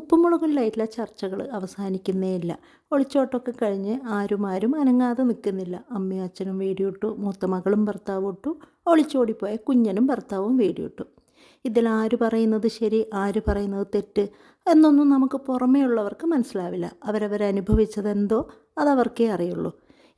ഉപ്പുമുളകിലായിട്ടുള്ള ചർച്ചകൾ അവസാനിക്കുന്നേ ഇല്ല. ഒളിച്ചോട്ടമൊക്കെ കഴിഞ്ഞ് ആരും ആരും അനങ്ങാതെ നിൽക്കുന്നില്ല. അമ്മയും അച്ഛനും വേടിയിട്ടു മൂത്ത മകളും ഭർത്താവും ഇട്ടു ഒളിച്ചോടിപ്പോയ കുഞ്ഞനും ഭർത്താവും വേടിയിട്ടു ഇതിൽ ആര് പറയുന്നത് ശരി ആര് പറയുന്നത് തെറ്റ് എന്നൊന്നും നമുക്ക് പുറമേ ഉള്ളവർക്ക് മനസ്സിലാവില്ല. അവരവരനുഭവിച്ചതെന്തോ അതവർക്കേ അറിയുള്ളൂ.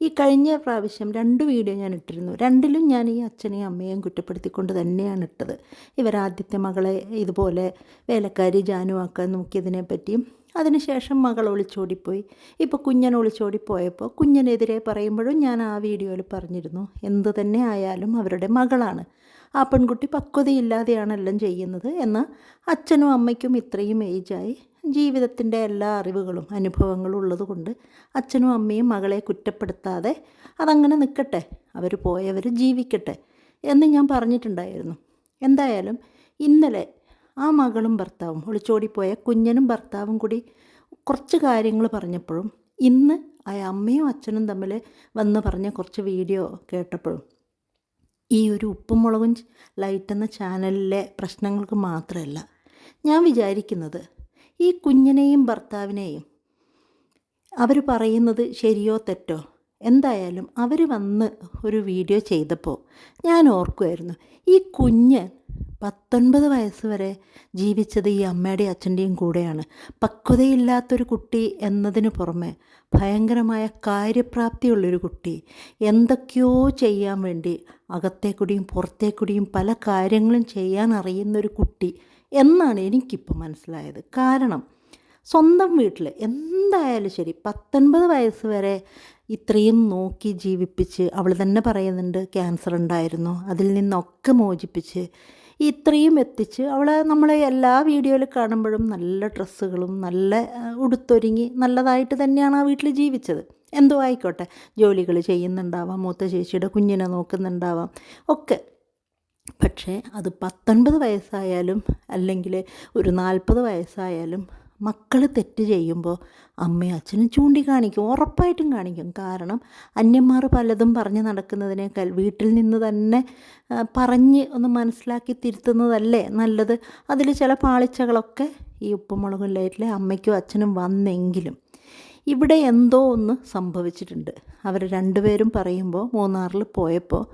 ഈ കഴിഞ്ഞ പ്രാവശ്യം രണ്ട് വീഡിയോ ഞാൻ ഇട്ടിരുന്നു. രണ്ടിലും ഞാൻ ഈ അച്ഛനെയും അമ്മയെയും കുറ്റപ്പെടുത്തിക്കൊണ്ട് തന്നെയാണ് ഇട്ടത്. ഇവരാദ്യത്തെ മകളെ ഇതുപോലെ വേലക്കാരി ജാനുവാക്കാൻ നോക്കിയതിനെ പറ്റിയും അതിനുശേഷം മകൾ ഒളിച്ചോടിപ്പോയി. ഇപ്പോൾ കുഞ്ഞൻ ഒളിച്ചോടിപ്പോയപ്പോൾ കുഞ്ഞനെതിരെ പറയുമ്പോഴും ഞാൻ ആ വീഡിയോയിൽ പറഞ്ഞിരുന്നു എന്ത് തന്നെ ആയാലും അവരുടെ മകളാണ്. ആ പെൺകുട്ടി പക്വതയില്ലാതെയാണ് എല്ലാം ചെയ്യുന്നത് എന്നാൽ അച്ഛനും അമ്മയ്ക്കും ഇത്രയും ഏജായി. ജീവിതത്തിന്റെ എല്ലാ അറിവുകളും അനുഭവങ്ങളും ഉള്ളതുകൊണ്ട് അച്ഛനും അമ്മയും മകളെ കുറ്റപ്പെടുത്താതെ അതങ്ങനെ നിൽക്കട്ടെ അവർ പോയവർ ജീവിക്കട്ടെ എന്ന് ഞാൻ പറഞ്ഞിട്ടുണ്ടായിരുന്നു. എന്തായാലും ഇന്നലെ ആ മകളും ഭർത്താവും ഒളിച്ചോടിപ്പോയ കുഞ്ഞനും ഭർത്താവും കൂടി കുറച്ച് കാര്യങ്ങൾ പറഞ്ഞപ്പോഴും ഇന്ന് ആ അമ്മയും അച്ഛനും തമ്മിൽ വന്ന് പറഞ്ഞ കുറച്ച് വീഡിയോ കേട്ടപ്പോഴും ഈ ഒരു ഉപ്പും മുളകും ലൈറ്റ് എന്ന ചാനലിലെ പ്രശ്നങ്ങൾക്ക് മാത്രമല്ല ഞാൻ വിചാരിക്കുന്നത് ഈ കുഞ്ഞിനെയും ഭർത്താവിനെയും. അവർ പറയുന്നത് ശരിയോ തെറ്റോ? എന്തായാലും അവർ വന്ന് ഒരു വീഡിയോ ചെയ്തപ്പോൾ ഞാൻ ഓർക്കുമായിരുന്നു ഈ കുഞ്ഞ് പത്തൊൻപത് വയസ്സ് വരെ ജീവിച്ചത് ഈ അമ്മയുടെയും അച്ഛന്റെയും കൂടെയാണ്. പക്വതയില്ലാത്തൊരു കുട്ടി എന്നതിന് പുറമെ ഭയങ്കരമായ കാര്യപ്രാപ്തിയുള്ളൊരു കുട്ടി. എന്തൊക്കെയോ ചെയ്യാൻ വേണ്ടി അകത്തേക്കൂടിയും പുറത്തേക്കൂടിയും പല കാര്യങ്ങളും ചെയ്യാൻ അറിയുന്നൊരു കുട്ടി എന്നാണ് എനിക്കിപ്പോൾ മനസ്സിലായത്. കാരണം സ്വന്തം വീട്ടിൽ എന്തായാലും ശരി പത്തൊൻപത് വയസ്സ് വരെ ഇത്രയും നോക്കി ജീവിപ്പിച്ച് അവൾ തന്നെ പറയുന്നുണ്ട് ക്യാൻസർ ഉണ്ടായിരുന്നു. അതിൽ നിന്നൊക്കെ മോചിപ്പിച്ച് ഇത്രയും എത്തിച്ച് അവളെ നമ്മൾ എല്ലാ വീഡിയോയിൽ കാണുമ്പോഴും നല്ല ഡ്രസ്സുകളും നല്ല ഉടുത്തൊരുങ്ങി നല്ലതായിട്ട് തന്നെയാണ് ആ വീട്ടിൽ ജീവിച്ചത്. എന്തോ ആയിക്കോട്ടെ ജോലികൾ ചെയ്യുന്നുണ്ടാവാം മൂത്ത ചേച്ചിയുടെ കുഞ്ഞിനെ നോക്കുന്നുണ്ടാവാം. ഒക്കെ പക്ഷേ അത് പത്തൊൻപത് വയസ്സായാലും അല്ലെങ്കിൽ ഒരു നാൽപ്പത് വയസ്സായാലും മക്കൾ തെറ്റ് ചെയ്യുമ്പോൾ അമ്മയും അച്ഛനും ചൂണ്ടിക്കാണിക്കും ഉറപ്പായിട്ടും കാണിക്കും. കാരണം അന്യന്മാർ പലതും പറഞ്ഞ് നടക്കുന്നതിനേക്കാൾ വീട്ടിൽ നിന്ന് തന്നെ പറഞ്ഞ് ഒന്ന് മനസ്സിലാക്കി തിരുത്തുന്നതല്ലേ നല്ലത്? അതിൽ ചില പാളിച്ചകളൊക്കെ ഈ ഉപ്പുമുളകും ലൈറ്റിലെ അമ്മയ്ക്കും അച്ഛനും വന്നെങ്കിലും ഇവിടെ എന്തോ ഒന്ന് സംഭവിച്ചിട്ടുണ്ട്. അവർ രണ്ടുപേരും പറയുമ്പോൾ മൂന്നാറിൽ പോയപ്പോൾ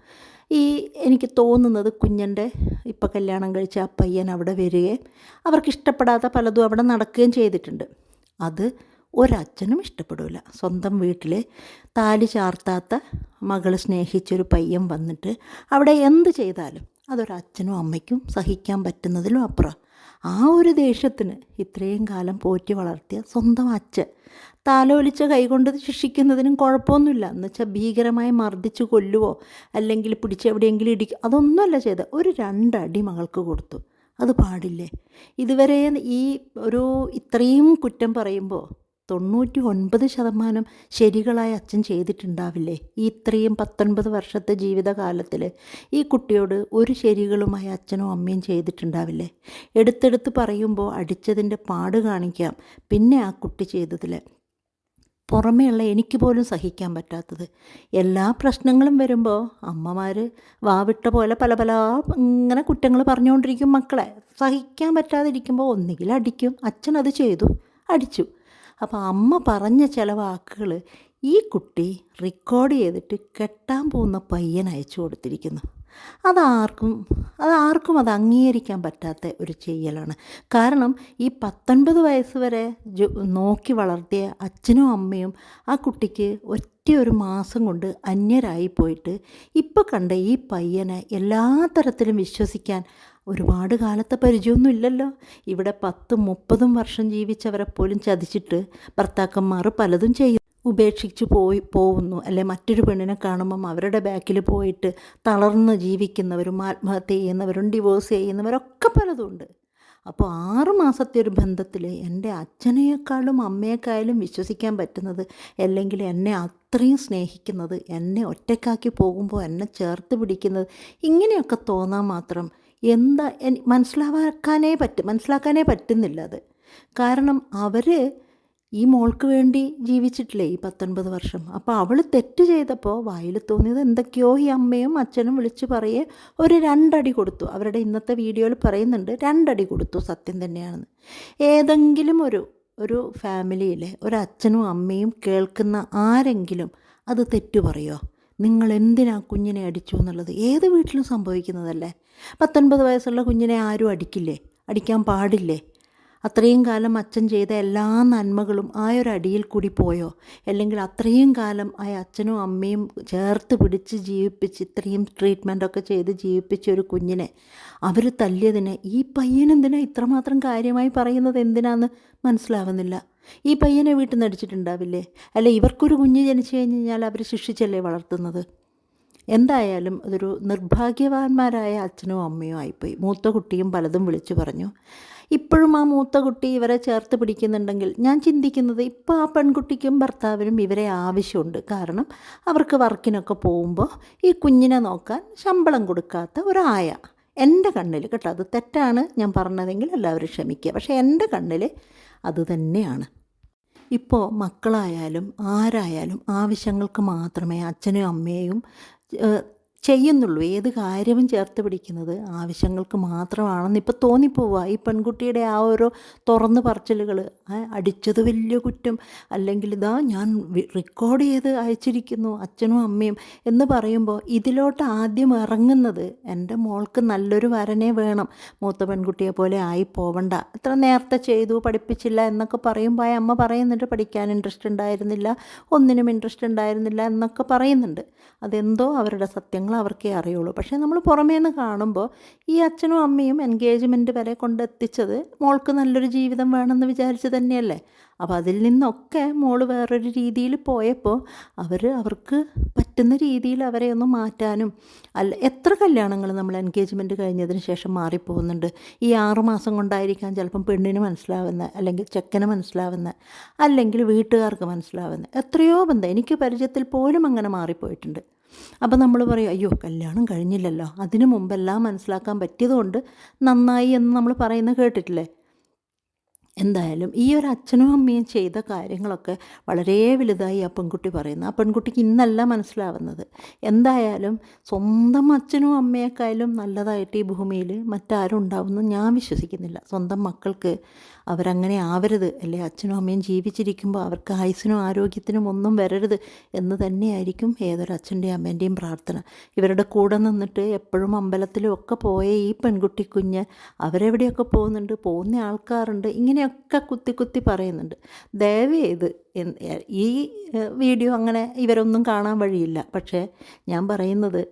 ഈ എനിക്ക് തോന്നുന്നത് കുഞ്ഞന്റെ ഇപ്പോൾ കല്യാണം കഴിച്ച ആ പയ്യൻ അവിടെ വരികയും അവർക്ക് ഇഷ്ടപ്പെടാത്ത പലതും അവിടെ നടക്കുകയും ചെയ്തിട്ടുണ്ട്. അത് ഒരച്ഛനും ഇഷ്ടപ്പെടില്ല സ്വന്തം വീട്ടിൽ താലി ചാർത്താത്ത മകൾ സ്നേഹിച്ചൊരു പയ്യൻ വന്നിട്ട് അവിടെ എന്ത് ചെയ്താലും അതൊരച്ഛനും അമ്മയ്ക്കും സഹിക്കാൻ പറ്റുന്നതിലും അപ്പുറം. ആ ഒരു ദേഷ്യത്തിന് ഇത്രയും കാലം പോറ്റി വളർത്തിയ സ്വന്തം അച്ഛൻ താലോലിച്ച കൈകൊണ്ട് ശിക്ഷിക്കുന്നതിനും കുഴപ്പമൊന്നുമില്ല. എന്ന് വെച്ചാൽ ഭീകരമായി മർദ്ദിച്ച് കൊല്ലുവോ അല്ലെങ്കിൽ പിടിച്ച് എവിടെയെങ്കിലും ഇടിക്കുക അതൊന്നുമല്ല ചെയ്ത് ഒരു രണ്ടടി മകൾക്ക് കൊടുത്തു. അത് പാടില്ലേ? ഇതുവരെ ഈ ഒരു ഇത്രയും കുറ്റം പറയുമ്പോൾ തൊണ്ണൂറ്റി ഒൻപത് ശതമാനം ശരികളായ അച്ഛൻ ചെയ്തിട്ടുണ്ടാവില്ലേ? ഈ ഇത്രയും പത്തൊൻപത് വർഷത്തെ ജീവിതകാലത്തിൽ ഈ കുട്ടിയോട് ഒരു ശരികളുമായി അച്ഛനും അമ്മയും ചെയ്തിട്ടുണ്ടാവില്ലേ? എടുത്തെടുത്ത് പറയുമ്പോൾ അടിച്ചതിന്റെ പാട് കാണിക്കാം. പിന്നെ ആ കുട്ടി ചെയ്തതിൽ പുറമേയുള്ള എനിക്ക് പോലും സഹിക്കാൻ പറ്റാത്തത്. എല്ലാ പ്രശ്നങ്ങളും വരുമ്പോൾ അമ്മമാർ വാവിട്ട പോലെ പല പല ഇങ്ങനെ കുറ്റങ്ങൾ പറഞ്ഞുകൊണ്ടിരിക്കും മക്കളെ. സഹിക്കാൻ പറ്റാതിരിക്കുമ്പോൾ ഒന്നുകിൽ അടിക്കും. അച്ഛൻ അത് ചെയ്തു. അടിച്ചു. അപ്പോൾ അമ്മ പറഞ്ഞ ചില വാക്കുകൾ ഈ കുട്ടി റെക്കോർഡ് ചെയ്തിട്ട് കെട്ടാൻ പോകുന്ന പയ്യൻ അയച്ചു കൊടുത്തിരിക്കുന്നു. അതാർക്കും അതാർക്കും അത് അംഗീകരിക്കാൻ പറ്റാത്ത ഒരു ചെയ്യലാണ്. കാരണം ഈ പത്തൊൻപത് വയസ്സ് വരെ നോക്കി വളർത്തിയ അച്ഛനും അമ്മയും ആ കുട്ടിക്ക് ഒറ്റ ഒരു മാസം കൊണ്ട് അന്യരായി പോയിട്ട് ഇപ്പോൾ കണ്ട ഈ പയ്യനെ എല്ലാ തരത്തിലും വിശ്വസിക്കാൻ ഒരുപാട് കാലത്തെ പരിചയമൊന്നും ഇല്ലല്ലോ. ഇവിടെ പത്തും മുപ്പതും വർഷം ജീവിച്ചവരെ പോലും ചതിച്ചിട്ട് ഭർത്താക്കന്മാർ പലതും ചെയ്യും ഉപേക്ഷിച്ച് പോയി പോകുന്നു. അല്ലെ മറ്റൊരു പെണ്ണിനെ കാണുമ്പം അവരുടെ ബാക്കിൽ പോയിട്ട് തളർന്ന് ജീവിക്കുന്നവരും ആത്മഹത്യ ചെയ്യുന്നവരും ഡിവോഴ്സ് ചെയ്യുന്നവരൊക്കെ പലതുണ്ട്. അപ്പോൾ ആറ് മാസത്തെ ഒരു ബന്ധത്തിൽ എന്റെ അച്ഛനെക്കാളും അമ്മയെക്കാളും വിശ്വസിക്കാൻ പറ്റുന്നത് അല്ലെങ്കിൽ എന്നെ അത്രയും സ്നേഹിക്കുന്നത് എന്നെ ഒറ്റക്കാക്കി പോകുമ്പോൾ എന്നെ ചേർത്ത് പിടിക്കുന്നത് ഇങ്ങനെയൊക്കെ തോന്നാൻ മാത്രം എന്താ മനസ്സിലാക്കാനേ പറ്റും മനസ്സിലാക്കാനേ പറ്റുന്നില്ല അത്. കാരണം അവർ ഈ മോൾക്ക് വേണ്ടി ജീവിച്ചിട്ടില്ലേ ഈ പത്തൊൻപത് വർഷം? അപ്പോൾ അവൾ തെറ്റ് ചെയ്തപ്പോൾ വായിൽ തോന്നിയത് എന്തൊക്കെയോ ഈ അമ്മയും അച്ഛനും വിളിച്ച് പറയേ ഒരു രണ്ടടി കൊടുത്തു. അവരുടെ ഇന്നത്തെ വീഡിയോയിൽ പറയുന്നുണ്ട് രണ്ടടി കൊടുത്തു സത്യം തന്നെയാണെന്ന്. ഏതെങ്കിലും ഒരു ഒരു ഫാമിലിയിലെ ഒരു അച്ഛനും അമ്മയും കേൾക്കുന്ന ആരെങ്കിലും അത് തെറ്റു പറയുമോ നിങ്ങൾ എന്തിനാ കുഞ്ഞിനെ അടിച്ചു എന്നുള്ളത്? ഏത് വീട്ടിലും സംഭവിക്കുന്നതല്ലേ? പത്തൊൻപത് വയസ്സുള്ള കുഞ്ഞിനെ ആരും അടിക്കില്ലേ? അടിക്കാൻ പാടില്ലേ? അത്രയും കാലം അച്ഛൻ ചെയ്ത എല്ലാ നന്മകളും ആ ഒരു അടിയിൽ കൂടി പോയോ? അല്ലെങ്കിൽ അത്രയും കാലം ആ അച്ഛനും അമ്മയും ചേർത്ത് പിടിച്ച് ജീവിപ്പിച്ച് ഇത്രയും ട്രീറ്റ്മെന്റൊക്കെ ചെയ്ത് ജീവിപ്പിച്ച ഒരു കുഞ്ഞിനെ അവർ തല്ലിയതിനെ ഈ പയ്യനെന്തിനാ ഇത്രമാത്രം കാര്യമായി പറയുന്നത്? എന്തിനാന്ന് മനസ്സിലാവുന്നില്ല. ഈ പയ്യനെ വീട്ടിൽ നിന്ന് അടിച്ചിട്ടുണ്ടാവില്ലേ? അല്ല ഇവർക്കൊരു കുഞ്ഞ് ജനിച്ചു കഴിഞ്ഞ് കഴിഞ്ഞാൽ അവർ ശിക്ഷിച്ചല്ലേ വളർത്തുന്നത്? എന്തായാലും അതൊരു നിർഭാഗ്യവാന്മാരായ അച്ഛനും അമ്മയും ആയിപ്പോയി. മൂത്ത കുട്ടിയും പലതും വിളിച്ചു പറഞ്ഞു. ഇപ്പോഴും ആ മൂത്ത കുട്ടി ഇവരെ ചേർത്ത് പിടിക്കുന്നുണ്ടെങ്കിൽ ഞാൻ ചിന്തിക്കുന്നത് ഇപ്പോൾ ആ പെൺകുട്ടിക്കും ഭർത്താവിനും ഇവരെ ആവശ്യമുണ്ട്. കാരണം അവർക്ക് വർക്കിനൊക്കെ പോകുമ്പോൾ ഈ കുഞ്ഞിനെ നോക്കാൻ ശമ്പളം കൊടുക്കാത്ത ഒരായ എന്റെ കണ്ണിൽ കേട്ടോ അത് തെറ്റാണ് ഞാൻ പറഞ്ഞതെങ്കിൽ എല്ലാവരും ക്ഷമിക്കുക. പക്ഷേ എന്റെ കണ്ണിൽ അത് തന്നെയാണ്. ഇപ്പോൾ മക്കളായാലും ആരായാലും ആവശ്യങ്ങൾക്ക് മാത്രമേ അച്ഛനും അമ്മയും ചെയ്യുന്നുള്ളൂ. ഏത് കാര്യവും ചേർത്ത് പിടിക്കുന്നത് ആവശ്യങ്ങൾക്ക് മാത്രമാണെന്ന് ഇപ്പോൾ തോന്നിപ്പോവുക ഈ പെൺകുട്ടിയുടെ ആ ഓരോ തുറന്ന് പറച്ചിലുകൾ അടിച്ചത് വലിയ കുറ്റം അല്ലെങ്കിൽ ഇതാ ഞാൻ റെക്കോർഡ് ചെയ്ത് അയച്ചിരിക്കുന്നു അച്ഛനും അമ്മയും എന്ന് പറയുമ്പോൾ ഇതിലോട്ട് ആദ്യം ഇറങ്ങുന്നത് എന്റെ മോൾക്ക് നല്ലൊരു വരനെ വേണം. മൂത്ത പെൺകുട്ടിയെ പോലെ ആയി പോവണ്ട. ഇത്ര നേരത്തെ ചെയ്തു പഠിപ്പിച്ചില്ല എന്നൊക്കെ പറയുമ്പോൾ അമ്മ പറയുന്നുണ്ട് പഠിക്കാൻ ഇൻട്രസ്റ്റ് ഉണ്ടായിരുന്നില്ല ഒന്നിനും ഇൻട്രസ്റ്റ് ഉണ്ടായിരുന്നില്ല എന്നൊക്കെ പറയുന്നുണ്ട്. അതെന്തോ അവരുടെ സത്യങ്ങൾ അവർക്കേ അറിയുള്ളൂ. പക്ഷേ നമ്മൾ പുറമേ നിന്ന് കാണുമ്പോൾ ഈ അച്ഛനും അമ്മയും എൻഗേജ്മെന്റ് വരെ കൊണ്ടെത്തിച്ചത് മോൾക്ക് നല്ലൊരു ജീവിതം വേണമെന്ന് വിചാരിച്ച് തന്നെയല്ലേ? അപ്പോൾ അതിൽ നിന്നൊക്കെ മോൾ വേറൊരു രീതിയിൽ പോയപ്പോൾ അവർ അവർക്ക് പറ്റുന്ന രീതിയിൽ അവരെ ഒന്ന് മാറ്റാനും അല്ല എത്ര കല്യാണങ്ങൾ നമ്മൾ എൻഗേജ്മെന്റ് കഴിഞ്ഞതിന് ശേഷം മാറിപ്പോകുന്നുണ്ട്? ഈ ആറുമാസം കൊണ്ടായിരിക്കാം ചിലപ്പം പെണ്ണിന് മനസ്സിലാവുന്ന അല്ലെങ്കിൽ ചെക്കന് മനസ്സിലാവുന്ന അല്ലെങ്കിൽ വീട്ടുകാർക്ക് മനസ്സിലാവുന്ന എത്രയോ ബന്ധം. എനിക്ക് പരിചയത്തിൽ പോലും അങ്ങനെ മാറിപ്പോയിട്ടുണ്ട്. അപ്പോൾ നമ്മൾ പറയും അയ്യോ കല്യാണം കഴിഞ്ഞില്ലല്ലോ. അതിനു മുമ്പെല്ലാം മനസ്സിലാക്കാൻ പറ്റിയതുകൊണ്ട് നന്നായി എന്ന് നമ്മൾ പറയുന്നത് കേട്ടിട്ടില്ലേ? എന്തായാലും ഈ ഒരു അച്ഛനും അമ്മയും ചെയ്ത കാര്യങ്ങളൊക്കെ വളരെ വലുതായി ആ പെൺകുട്ടി പറയുന്നു. ആ പെൺകുട്ടിക്ക് ഇന്നല്ല മനസ്സിലാവുന്നത്. എന്തായാലും സ്വന്തം അച്ഛനും അമ്മയെക്കാളും നല്ലതായിട്ട് ഈ ഭൂമിയിൽ മറ്റാരും ഉണ്ടാവുമെന്ന് ഞാൻ വിശ്വസിക്കുന്നില്ല. സ്വന്തം മക്കൾക്ക് അവരങ്ങനെ ആവരുത്. അല്ലെ? അച്ഛനും അമ്മയും ജീവിച്ചിരിക്കുമ്പോൾ അവർക്ക് ആയുസിനും ആരോഗ്യത്തിനും ഒന്നും വരരുത് എന്ന് തന്നെയായിരിക്കും ഏതൊരു അച്ഛന്റെയും അമ്മേന്റെയും പ്രാർത്ഥന. ഇവരുടെ കൂടെ നിന്നിട്ട് എപ്പോഴും അമ്പലത്തിലും ഒക്കെ പോയ ഈ പെൺകുട്ടി കുഞ്ഞ് അവരെവിടെയൊക്കെ പോകുന്നുണ്ട്? പോകുന്ന ആൾക്കാരുണ്ട്. ഇങ്ങനെയൊക്കെ കുത്തി കുത്തി പറയുന്നുണ്ട്. ദയവേത് ഈ വീഡിയോ അങ്ങനെ ഇവരൊന്നും കാണാൻ വഴിയില്ല. പക്ഷേ ഞാൻ പറയുന്നത്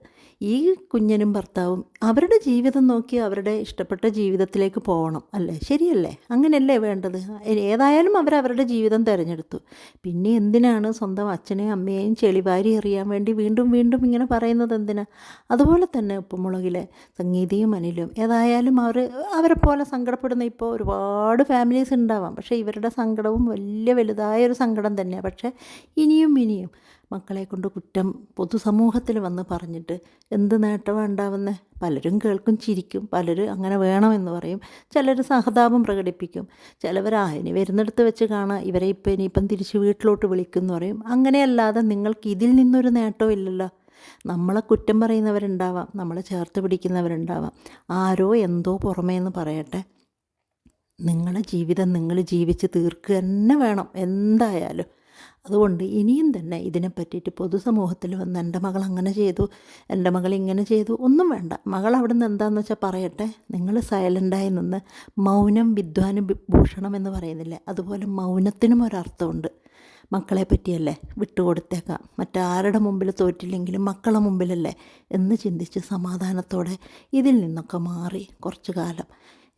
ഈ കുഞ്ഞനും ഭർത്താവും അവരുടെ ജീവിതം നോക്കി അവരുടെ ഇഷ്ടപ്പെട്ട ജീവിതത്തിലേക്ക് പോകണം അല്ലേ? ശരിയല്ലേ? അങ്ങനെയല്ലേ വേണ്ടത്? ഏതായാലും അവർ അവരുടെ ജീവിതം തിരഞ്ഞെടുത്തു. പിന്നെ എന്തിനാണ് സ്വന്തം അച്ഛനെയും അമ്മയെയും ചെളിവാരി എറിയാൻ വേണ്ടി വീണ്ടും വീണ്ടും ഇങ്ങനെ പറയുന്നത് എന്തിനാ? അതുപോലെ തന്നെ ഉപ്പുമുളകിലെ സംഗീതിയും അനിലും. ഏതായാലും അവർ അവരെ പോലെ സങ്കടപ്പെടുന്ന ഇപ്പോൾ ഒരുപാട് ഫാമിലീസ് ഉണ്ടാവാം. പക്ഷേ ഇവരുടെ സങ്കടവും വലിയ വലുതായ ഒരു സങ്കടം തന്നെയാണ് പക്ഷേ ഇനിയും ഇനിയും മക്കളെ കൊണ്ട് കുറ്റം പൊതുസമൂഹത്തിൽ വന്ന് പറഞ്ഞിട്ട് എന്ത് നേട്ടമാണ് ഉണ്ടാവുന്നത് പലരും കേൾക്കും ചിരിക്കും പലരും അങ്ങനെ വേണമെന്ന് പറയും. ചിലർ സഹതാപം പ്രകടിപ്പിക്കും. ചിലവർ ആ ഇനി വരുന്നിടത്ത് വെച്ച് കാണാം ഇവരെ ഇപ്പം ഇനിയിപ്പം തിരിച്ച് വീട്ടിലോട്ട് വിളിക്കുമെന്ന് പറയും. അങ്ങനെയല്ലാതെ നിങ്ങൾക്ക് ഇതിൽ നിന്നൊരു നേട്ടവും ഇല്ലല്ലോ. നമ്മളെ കുറ്റം പറയുന്നവരുണ്ടാവാം നമ്മളെ ചേർത്ത് പിടിക്കുന്നവരുണ്ടാവാം. ആരോ എന്തോ പുറമേ പറയട്ടെ. നിങ്ങളുടെ ജീവിതം നിങ്ങൾ ജീവിച്ച് തീർക്കുക തന്നെ വേണം. എന്തായാലും അതുകൊണ്ട് ഇനിയും തന്നെ ഇതിനെ പറ്റിയിട്ട് പൊതുസമൂഹത്തിൽ വന്ന് എന്റെ മകൾ അങ്ങനെ ചെയ്തു എന്റെ മകൾ ഇങ്ങനെ ചെയ്തു ഒന്നും വേണ്ട. മകൾ അവിടെ നിന്ന് എന്താണെന്ന് വെച്ചാൽ പറയട്ടെ നിങ്ങൾ സൈലന്റായി നിന്ന് മൗനം വിദ്വാന് ഭൂഷണം എന്ന് പറയുന്നില്ല. അതുപോലെ മൗനത്തിനും ഒരർത്ഥമുണ്ട്. മക്കളെ പറ്റിയല്ലേ വിട്ടുകൊടുത്തേക്കാം മറ്റാരുടെ മുമ്പിൽ തോറ്റില്ലെങ്കിലും മക്കളെ മുമ്പിലല്ലേ എന്ന് ചിന്തിച്ച് സമാധാനത്തോടെ ഇതിൽ നിന്നൊക്കെ മാറി കുറച്ചു കാലം.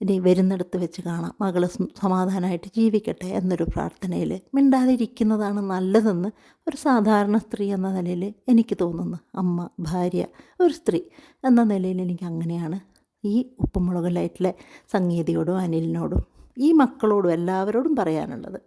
ഇനി വരുന്നിടത്ത് വെച്ച് കാണാം. മകൾ സമാധാനമായിട്ട് ജീവിക്കട്ടെ എന്നൊരു പ്രാർത്ഥനയിൽ മിണ്ടാതിരിക്കുന്നതാണ് നല്ലതെന്ന് ഒരു സാധാരണ സ്ത്രീ എന്ന നിലയിൽ എനിക്ക് തോന്നുന്നു. അമ്മ ഭാര്യ ഒരു സ്ത്രീ എന്ന നിലയിൽ എനിക്ക് അങ്ങനെയാണ് ഈ ഉപ്പുമുളക് ലൈറ്റിലെ സംഗീതയോടും അനിലിനോടും ഈ മക്കളോടും എല്ലാവരോടും പറയാനുള്ളത്.